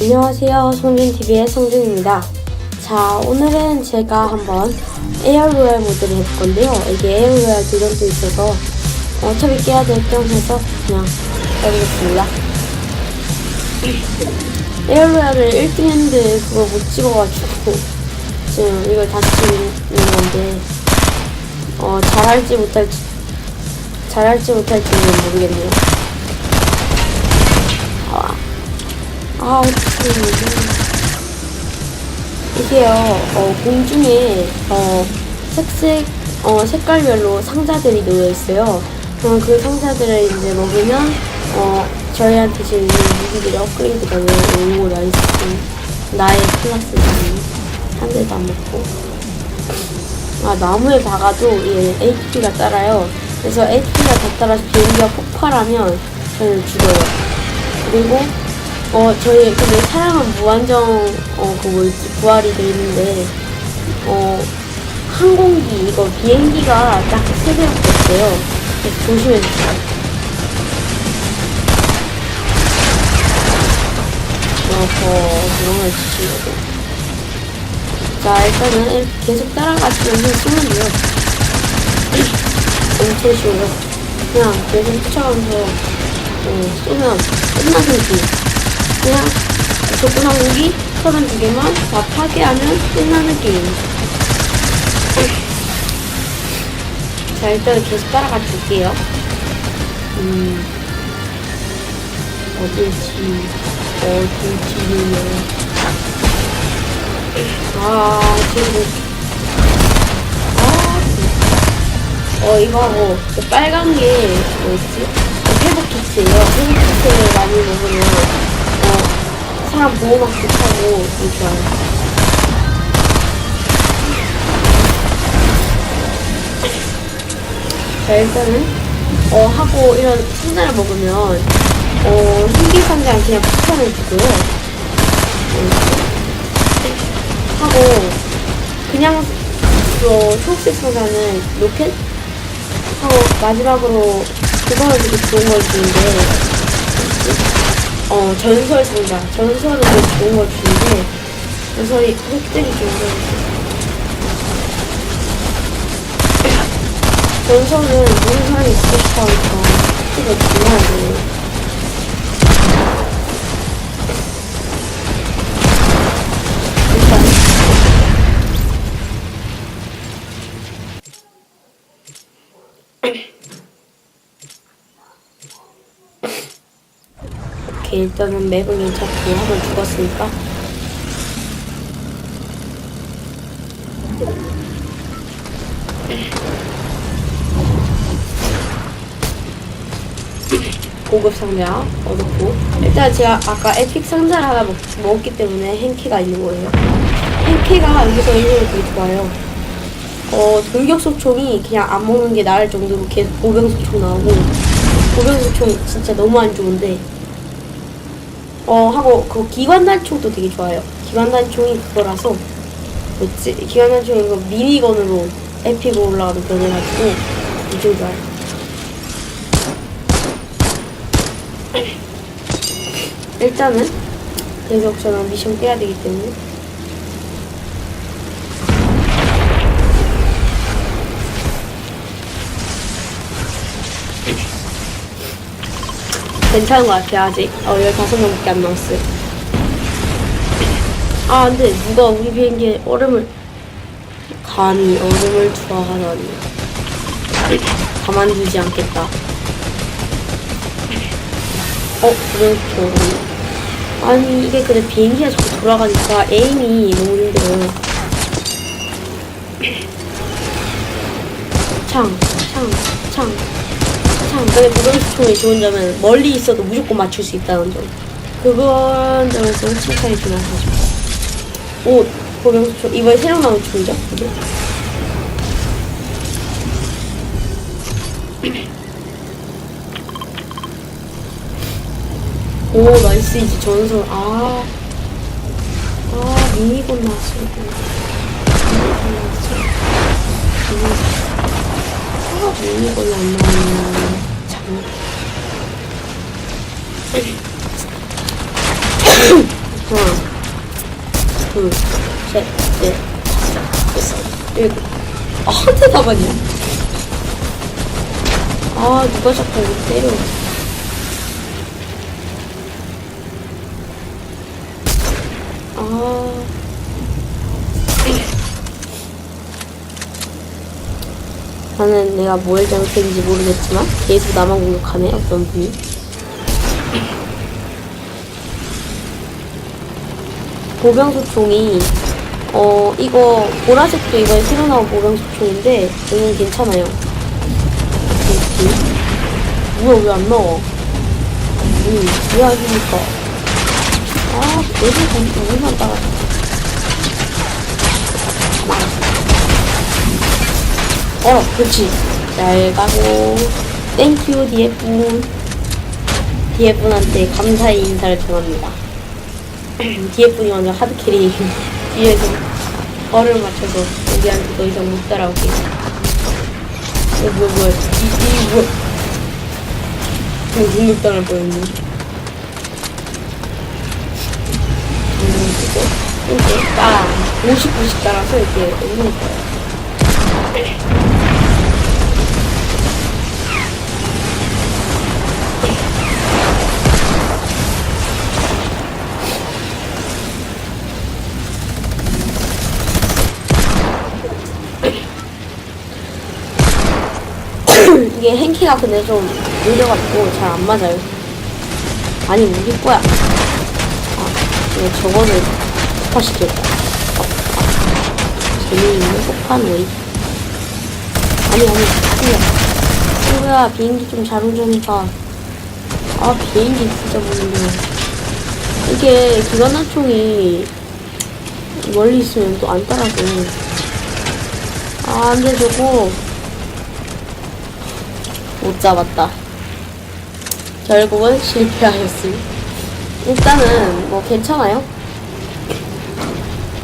안녕하세요. 송준TV의 성준입니다. 자, 오늘은 제가 한번 에어로얄 모드를 해볼 건데요. 이게 에어로얄 도전도 있어서 어차피 깨야 될 겸 해서 그냥 해보겠습니다. 에어로얄을 1등 했는데 그걸 못 찍어가지고 지금 이걸 다시 찍는 건데 어, 잘할지 못할지 잘할지 못할지는 모르겠네요. 아, 아. 이게요, 어, 공중에, 어, 색색, 어, 색깔별로 상자들이 놓여 있어요. 그럼 그 상자들을 이제 먹으면, 어, 저희한테 지금 무기들이 업그레이드가 오고 나이스. 나의 클래스는 한 대도 안 먹고. 아, 나무에 박아도 얘 HP가 따라요. 그래서 HP가 다 따라서 비행기가 폭발하면 저는 죽어요. 그리고 어 저희 근데 사람은 무한정 어 그 뭐였지 부활이 돼 있는데 어 항공기 이거 비행기가 딱 세 개밖에 없어요. 그래서 조심해 주세요. 어허 그런 걸 주시려고. 자 일단은 계속 따라가시면서 쏘면 돼요. 엄청 쉬워요. 그냥 계속 쫓아가면서 어, 쏘면 끝나는 길. 그냥 적군 항공기 32개만 다 파괴하면 끝나는 게임. 자, 일단 계속 따라가 줄게요. 음, 어딜지, 어딜지는. 아, 지금. 아, 어, 이거 하고, 그 빨간 게, 뭐였지? 회복 키트예요. 회복 키트를 많이 먹으면, 어, 사람 보호막도 타고 되게 좋아요. 자, 일단은, 어, 하고 이런 상자를 먹으면, 어, 상자는 그냥 폭탄을 주고요. 하고, 그냥, 어, 초록색 상자는 로켓? 하고, 마지막으로, 그거는 되게 좋은 걸 주는데, 어, 전설 상자. 전설은 되게 좋은 걸 주는데, 전설이 획득이 좋은 거 전설은 모든 사람이 있고 싶어 하니까 획득을 중요해야 오케이, 일단은 맵은 괜찮고, 한번 죽었으니까. 고급 상자 얻었고. 일단 제가 아까 에픽 상자를 하나 먹, 먹었기 때문에 행키가 있는 거예요. 행키가 여기서 있는 게 좋아요. 어 돌격소총이 그냥 안 먹는 게 나을 정도로 계속 보병소총 나오고 보병소총 진짜 너무 안 좋은데 어 하고 그 기관단총도 되게 좋아요. 기관단총이 그거라서 뭐지? 기관단총이 이거 미니건으로 에픽으로 올라가도 변해가지고 엄청 좋아요. 일단은 계속 저는 미션 깨야 되기 때문에 괜찮은 것 같아요 아직. 어 15명밖에 안 남았어요 아 근데 누가 우리 비행기에 얼음을 감히 얼음을 투하하다니. 가만두지 않겠다. 어, 그렇죠. 아니, 이게 근데 비행기가 자꾸 돌아가니까 에임이 너무 힘들어요. 창, 창, 창, 창. 근데 보병수총이 좋은 점은 멀리 있어도 무조건 맞출 수 있다는 점. 그건 점에서 칭찬이 주는 거죠. 오, 보병수총. 이번에 새로 나온 총이죠? 그게? 오 나이스 이제 전설 아, 아 미니건 나왔어 미니건 나왔어 아 미니건이 안 나오네 참 하나, 둘, 셋, 넷, 다섯, 여섯, 일곱. 아, 한대 다반이야. 아, 누가 자꾸 우리 때려. 아. 나는 내가 뭘 잘못했는지 모르겠지만 계속 나만 공격하네 어떤 분이. 보병소총이 어 이거 보라색도 이번에 새로 나온 보병소총인데 이건 괜찮아요. 이렇게. 뭐야 왜 안 나와? 음 왜 하십니까 아 내일 감기 오만 따라 어, 그렇지. 잘 가고. 땡큐, 디에분. 디에분한테 감사의 인사를 전합니다. 디에분이 완전 하드캐리. 뒤에서 벌을 맞춰서 우리한테 더 이상 못 따라오게. 어, 뭐야, 뭐야. 이, 이, 뭐야. 뭐, 공격당할 뻔했네. 음, 이거, 이렇게, 따라. 50, 90 따라서 이렇게 오는 거예요. 이게 행키가 근데 좀 느려가지고 잘 안 맞아요. 아니, 우리 거야. 아, 이거 저거를 폭파시켰다. 재미있는 폭파놀이. 아니, 아니, 친구야. 친구야, 비행기 좀 잘 운전해봐. 아, 비행기 진짜 모르네. 이게 기관단총이 멀리 있으면 또 안 따라줘. 아, 안 돼, 저거. 못 잡았다. 결국은 실패하였음. 일단은 뭐 괜찮아요.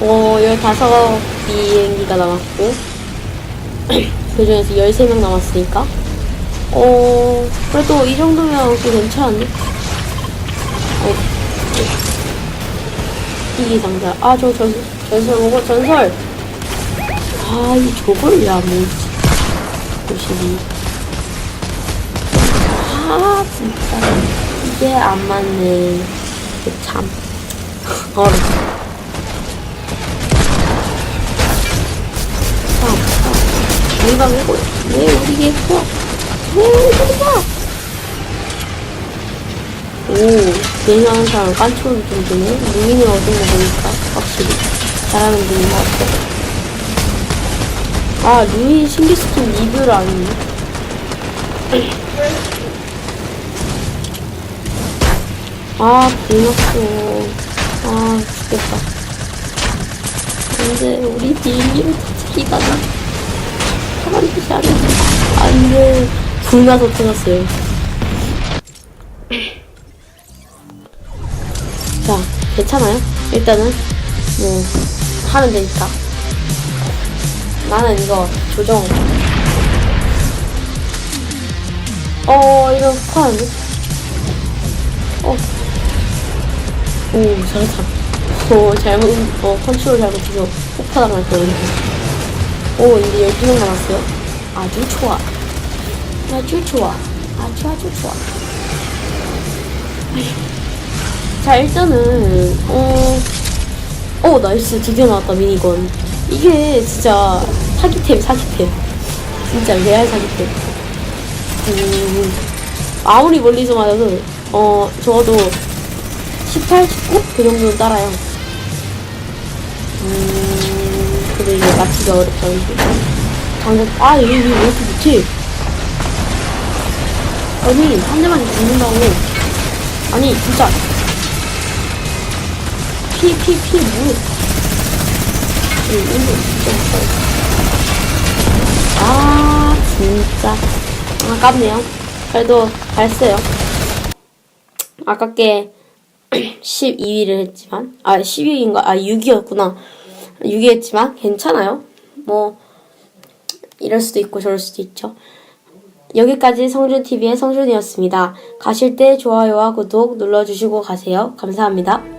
어, 15 비행기가 남았고 그 중에서 13명 남았으니까 어, 그래도 이 정도면 꽤 괜찮은데? 어, 이기 상자. 아, 저 전, 전설 먹어, 전설! 아, 이 저걸 왜안 먹지? 52. 아 진짜 이게 안 맞네 참참 우리가 왜? 왜 우리 예뻐 왜 우리 봐 오, 개인하는 사람 깐초를 좀 드네. 루인을 얻은 거 보니까 확실히 잘하는 것 같아. 아, 루인 신기 스킨 리뷰를 안 했네. 아, 불났어. 아, 죽겠다. 안 돼, 우리 비행기를 터치기가 나. 가만두지 않아. 안 돼. 불나서 터졌어요. 자, 괜찮아요? 일단은, 뭐, 하면 되니까. 나는 이거 조정. 어, 이거 폭파하는데? 어. 오, 잘했다. 오, 잘못, 어, 컨트롤 잘못해서 폭파당할 뻔했네. 오, 이제 12명 남았어요. 아주 좋아. 아주 좋아. 아주 아주 좋아. 자, 일단은, 어, 어, 나이스. 드디어 나왔다, 미니건. 이게 진짜 사기템, 사기템. 진짜 레알 사기템. 음, 아무리 멀리서 맞아도, 어, 적어도 18, 19? 그 정도는 따라요. 음, 근데 이게 맞히기가 어렵다는 게. 당장, 아, 얘, 얘왜 이렇게 못해? 아니, 한 대만 죽는다고. 아니, 진짜. 피, 피, 피, 뭐. 이, 이거 진짜 못하겠다. 아, 진짜. 아깝네요. 그래도 잘했어요. 아깝게 12위를 했지만, 아, 12위인가? 아, 6위였구나. 6위 했지만, 괜찮아요. 뭐, 이럴 수도 있고 저럴 수도 있죠. 여기까지 성준TV의 성준이었습니다. 가실 때 좋아요와 구독 눌러주시고 가세요. 감사합니다.